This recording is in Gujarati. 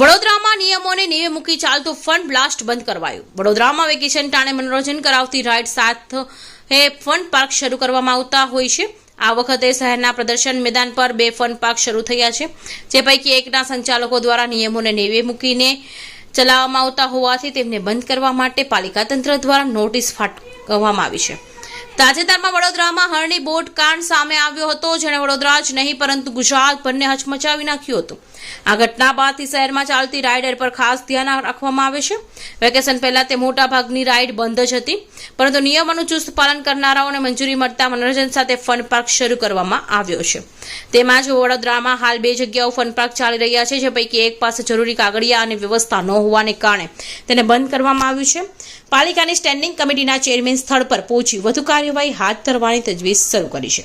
વડોદરામાં નિયમોને નેવે મૂકી ચાલતું ફન બ્લાસ્ટ બંધ કરવાયું. વડોદરામાં વેકેશન ટાણે મનોરંજન કરાવતી રાઇડ સાથે ફન પાર્ક શરૂ કરવામાં આવતા હોય છે. આ વખતે શહેરના પ્રદર્શન મેદાન પર બે ફન પાર્ક શરૂ થયા છે. જે પૈકી એકના સંચાલકો દ્વારા નિયમોને નેવે મૂકીને ચલાવવામાં આવતા હોવાથી તેમને બંધ કરવા માટે પાલિકા તંત્ર દ્વારા નોટિસ ફાટકવામાં આવી છે. તાજેતરમાં વડોદરામાં હરણી બોટ કાંડ સામે આવ્યો હતો, જેણે વડોદરા જ નહીં, પરંતુ ગુજરાત બંને હચમચાવી નાખ્યું હતું. આ ઘટના બાદથી શહેરમાં ચાલતી રાઇડર પર ખાસ ધ્યાન રાખવામાં આવે છે. વેકેશન પહેલાં તે મોટા ભાગની રાઇડ બંધ જ હતી, પરંતુ નિયમોનું ચુસ્ત પાલન કરનારાઓને મંજૂરી મળતા મનોરંજન સાથે ફન પાર્ક શરૂ કરવામાં આવ્યો છે. તેમાં જ વડોદરામાં હાલ બે જગ્યાઓ ફન પાર્ક ચાલી રહ્યા છે, જે પૈકી એક પાસે જરૂરી કાગળિયા અને વ્યવસ્થા ન હોવાને કારણે તેને બંધ કરવામાં આવ્યું છે. પાલિકાની સ્ટેન્ડિંગ કમિટીના ચેરમેન સ્થળ પર પહોંચી વધુ કાર્યવાહી હાથ ધરવાની તજવીજ શરૂ કરી છે.